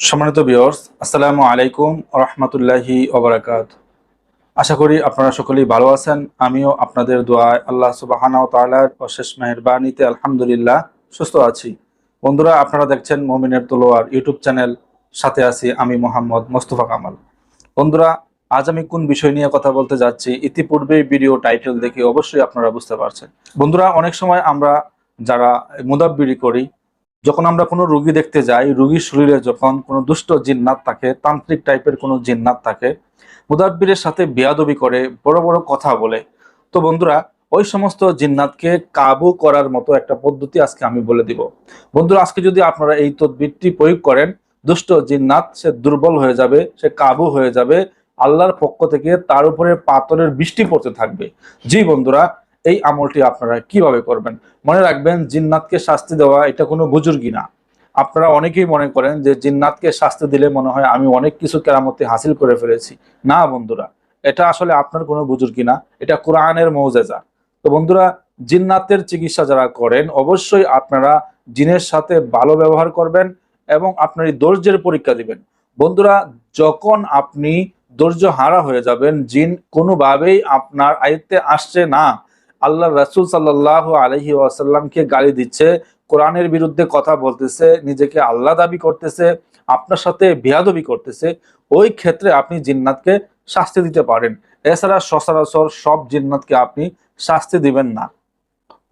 সম্মানিত বিয়র্স আসসালামু আলাইকুম রহমতুল্লাহি ওবরাকাত আশা করি আপনারা সকলেই ভালো আছেন। আমিও আপনাদের দোয়ায় আল্লাহ সুবাহানা তালার অশেষ মেহরবানিতে আলহামদুলিল্লাহ সুস্থ আছি। বন্ধুরা, আপনারা দেখছেন মমিনের তলোয়ার ইউটিউব চ্যানেল, সাথে আছি আমি মোহাম্মদ মোস্তফা কামাল। বন্ধুরা, আজ আমি কোন বিষয় নিয়ে কথা বলতে যাচ্ছি ইতিপূর্বে ভিডিও টাইটেল দেখে অবশ্যই আপনারা বুঝতে পারছেন। বন্ধুরা, অনেক সময় আমরা যারা মুদাব্বিরি করি যখন আমরা কোনো রুগী দেখতে যাই, রুগীর শরীরে যখন কোনো দুষ্ট জিন্নাত থাকে, তান্ত্রিক টাইপের কোনো জিন্নাত থাকে, মুদাব্বিরের সাথে বেয়াদবি করে, বড় বড় কথা বলে। তো বন্ধুরা, ওই সমস্ত জিন্নাতকে কাবু করার মতো একটা পদ্ধতি আজকে আমি বলে দিব। বন্ধুরা, আজকে যদি আপনারা এই তদবিরটি প্রয়োগ করেন, দুষ্ট জিন্নাত সে দুর্বল হয়ে যাবে, সে কাবু হয়ে যাবে, আল্লাহর পক্ষ থেকে তার উপরে পাথরের বৃষ্টি পড়তে থাকবে। জি বন্ধুরা এই আমলটি আপনারা কীভাবে করবেন? মনে রাখবেন, জিন্নাতকে শাস্তি দেওয়া এটা কোনো বুজুর্গি না। আপনারা অনেকেই মনে করেন যে জিন্নাতকে শাস্তি দিলে মনে হয় আমি অনেক কিছু কেরামতি হাসিল করে ফেলেছি। না বন্ধুরা, এটা আসলে আপনার কোনো বুজুর্গি না, এটা কোরআনের মৌজেজা। তো বন্ধুরা, জিন্নাতের চিকিৎসা যারা করেন, অবশ্যই আপনারা জিনের সাথে ভালো ব্যবহার করবেন এবং আপনার ধৈর্যের পরীক্ষা দিবেন। বন্ধুরা, যখন আপনি ধৈর্য হারা হয়ে যাবেন, জিন কোনোভাবেই আপনার আয়ত্তে আসছে না। আল্লাহ রাসুল সাল্লাহ আলহি ওয়াসাল্লামকে গালি দিচ্ছে, কোরআনের বিরুদ্ধে কথা বলতেছে, নিজেকে আল্লাহ দাবি করতেছে, আপনার সাথে বিয়াদবি করতেছে, ওই ক্ষেত্রে আপনি জিন্নাতকে শাস্তি দিতে পারেন। এছাড়া সচরাচর সব জিন্নাতকে আপনি শাস্তি দিবেন না।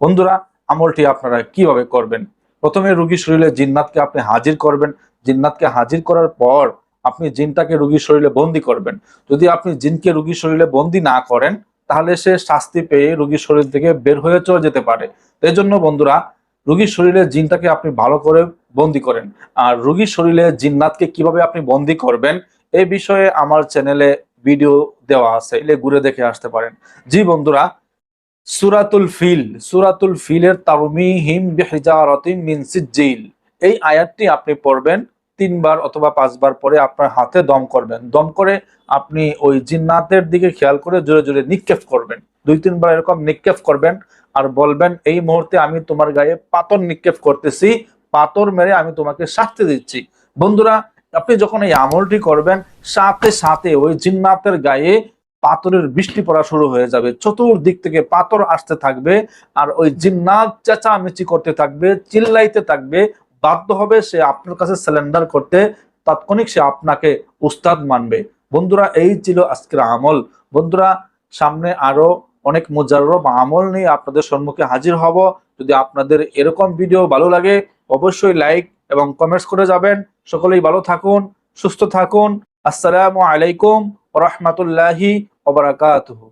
বন্ধুরা, আমলটি আপনারা কীভাবে করবেন? প্রথমে রুগী শরীরে জিন্নাতকে আপনি হাজির করবেন। জিন্নাতকে হাজির করার পর আপনি জিনটাকে রুগীর শরীরে বন্দি করবেন। যদি আপনি জিনকে রুগীর শরীরে বন্দি না করেন তাহলে সে শাস্তি পেয়ে রুগীর শরীর থেকে বের হয়ে চলে যেতে পারে। এই জন্য বন্ধুরা, রুগীর শরীরে জিনটাকে আপনি ভালো করে বন্দি করেন। আর রুগীর শরীরে জিন্নাতকে কীভাবে আপনি বন্দি করবেন এই বিষয়ে আমার চ্যানেলে ভিডিও দেওয়া আছে এলে ঘুরে দেখে আসতে পারেন। জি বন্ধুরা, সুরাতুল ফিল, সুরাতুল ফিলের তারমি হিম বেহিজারতিম মিন সিজ্জিল। এই আয়াতটি আপনি পড়বেন তিনবার অথবা পাঁচবার পরে আপনার হাতে দম করবেন। দম করে আপনি ওই জিন্নাতের দিকে খেয়াল করে জোরে জোরে নিক্ষেপ করবেন। দুই, তিনবার এরকম নিক্ষেপ করবেন আর বলবেন, এই মুহূর্তে আমি তোমার গায়ে পাথর নিক্ষেপ করতেছি, পাথর মেরে আমি তোমাকে শাস্তি দিচ্ছি। বন্ধুরা, আপনি যখন এই আমলটি করবেন, সাথে সাথে ওই জিন্নাতের গায়ে পাথরের বৃষ্টি পড়া শুরু হয়ে যাবে। চতুর্দিক থেকে পাথর আসতে থাকবে আর ওই জিন্নাত চেঁচামেচি করতে থাকবে, চিল্লাইতে থাকবে বাধ্য হবে সে আপনার কাছে সিলিন্ডার করতে। তাৎক্ষণিক সে আপনাকে উস্তাদ মানবে। বন্ধুরা, এই ছিল আজকের আমল। বন্ধুরা, সামনে আরও অনেক মুজারব আমল নিয়ে আপনাদের সম্মুখে হাজির হব। যদি আপনাদের এরকম ভিডিও ভালো লাগে, অবশ্যই লাইক এবং কমেন্টস করে যাবেন। সকলেই ভালো থাকুন, সুস্থ থাকুন। আসসালামু আলাইকুম রহমতুল্লাহি ওবরাকাতুহু